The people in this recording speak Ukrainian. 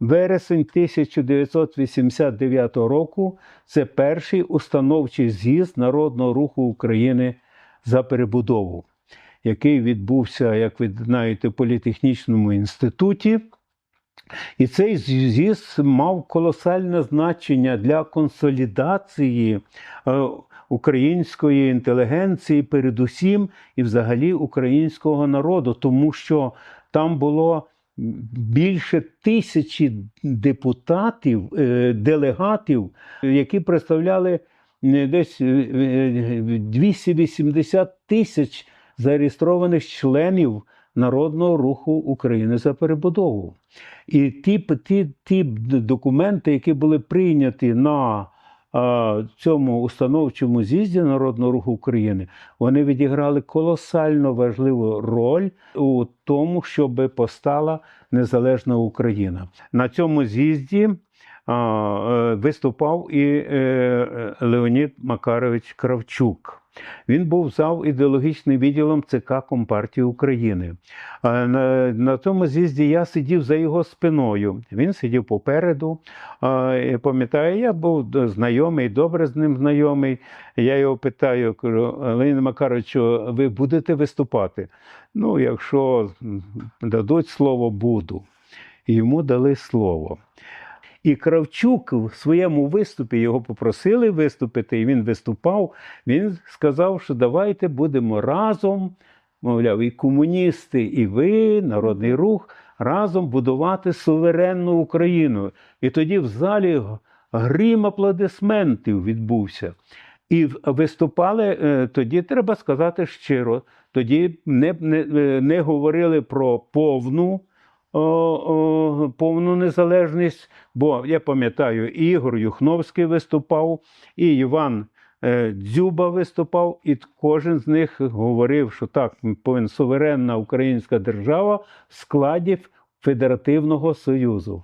вересень 1989 року це перший установчий з'їзд Народного руху України за перебудову, який відбувся, як ви знаєте, в політехнічному інституті. І цей з'їзд мав колосальне значення для консолідації е, української інтелігенції, передусім, і взагалі українського народу, тому що там було більше тисячі депутатів, е, делегатів, які представляли е, десь е, 280 тисяч зареєстрованих членів Народного руху України за перебудову. І ті, ті, ті документи, які були прийняті на цьому установчому з'їзді Народного руху України, вони відіграли колосально важливу роль у тому, щоб постала незалежна Україна. На цьому з'їзді е, виступав і е, Леонід Макарович Кравчук. Він був зав ідеологічним відділом ЦК Компартії України. На, на тому з'їзді я сидів за його спиною. Він сидів попереду. Пам'ятаю, я був знайомий, добре з ним знайомий. Я його питаю, кажу, Леонід Макаровичу, ви будете виступати? Ну, якщо дадуть слово, буду. Йому дали слово. І Кравчук в своєму виступі його попросили виступити, і він виступав. Він сказав, що давайте будемо разом, мовляв, і комуністи, і ви, народний рух, разом будувати суверенну Україну. І тоді в залі грім аплодисментів відбувся. І виступали е, тоді, треба сказати щиро, тоді не, не, е, не говорили про повну. О, о, повну незалежність, бо я пам'ятаю, Ігор Юхновський виступав, і Іван е, Дзюба виступав, і кожен з них говорив, що так, повинна суверенна українська держава в складі Федеративного Союзу.